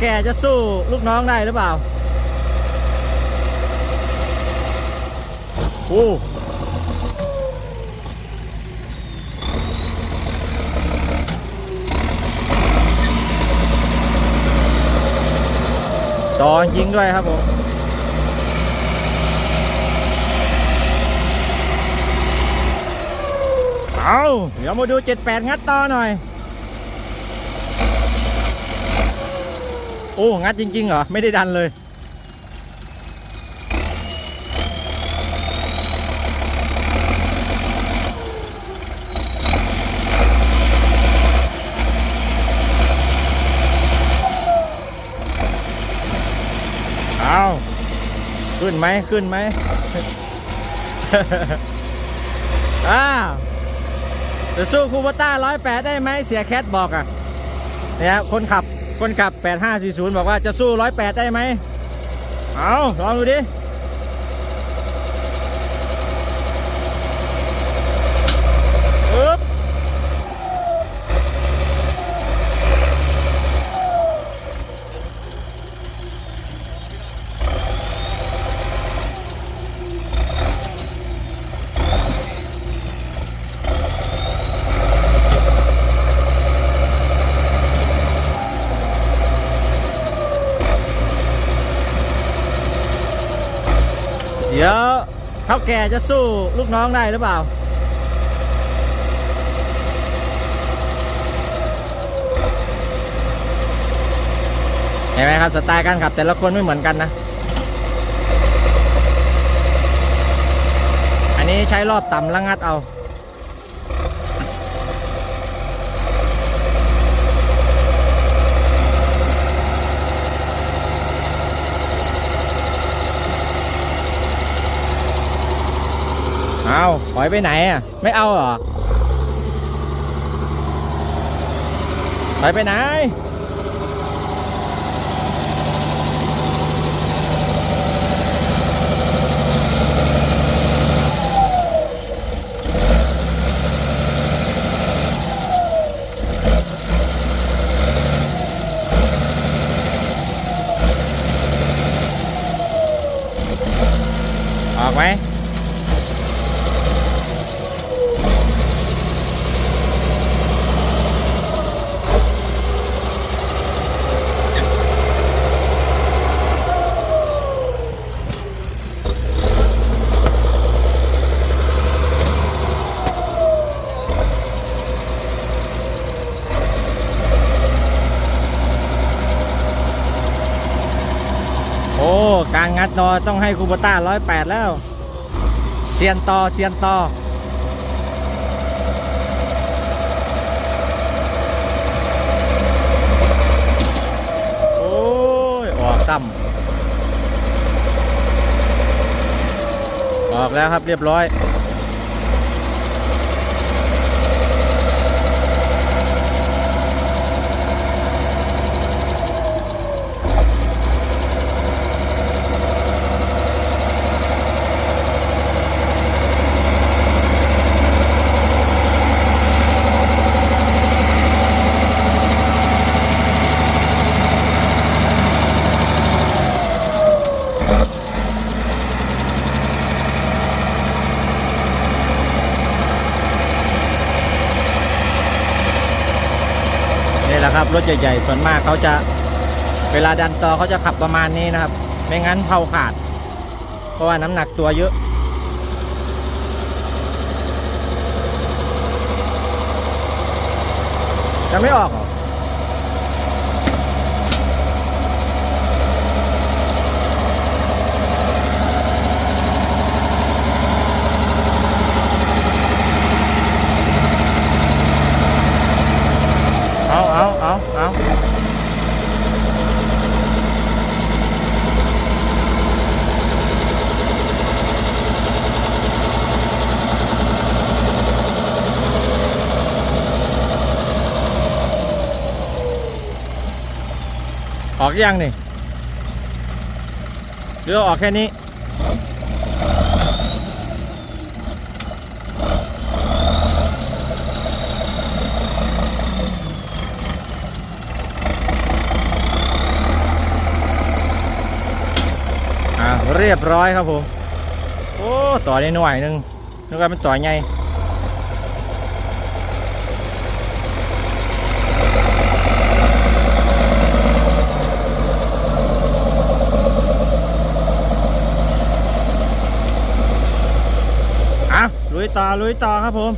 แก่จะสู้ลูกน้องได้หรือเปล่าโอ้ต่อยิงด้วยครับผมเอาเดี๋ยวมาดู 78 งัดต่อหน่อย โอ้งัดจริงๆเหรอ ไม่ได้ดันเลย เอาขึ้นไหมขึ้นไหมอ้าวจะสู้คูปต้าร้อยแปดได้ไหมเสียแคทบอกอะเนี่ยคนขับ คนขับ 8540 บอกว่าจะสู้ 108 ได้ไหม เอาลองดูดิ อึ๊บ เดี๋ยวเท่าแก่จะสู้ลูกน้องได้หรือเปล่า เห็นไหมครับสไตล์การขับแต่ละคนไม่เหมือนกันนะ อันนี้ใช้รอบต่ำแล้วงัดเอา เอาปล่อยไปไหนอะ ไม่เอาเหรอปล่อยไปไหน ออ กไหมโอ้กลางงัดนอต้องให้คูปต้าร้อยแปดแล้วเซียนต่อเซียนต่อโอ้ย ออกซ้ำออกแล้วครับเรียบร้อย นะครับ รถใหญ่ๆส่วนมากเขาจะเวลาดันต่อเขาจะขับประมาณนี้นะครับ ไม่งั้นเผาขาด เพราะว่าน้ำหนักตัวเยอะจะไม่ออกหรอ ออกยังนี่หรือออกแค่นี้ เรียบร้อยครับผม โอ้ ต่อได้หน่อยหนึ่งแล้วก็เป็นต่อใหญ่ ยตาลุยตาครับผม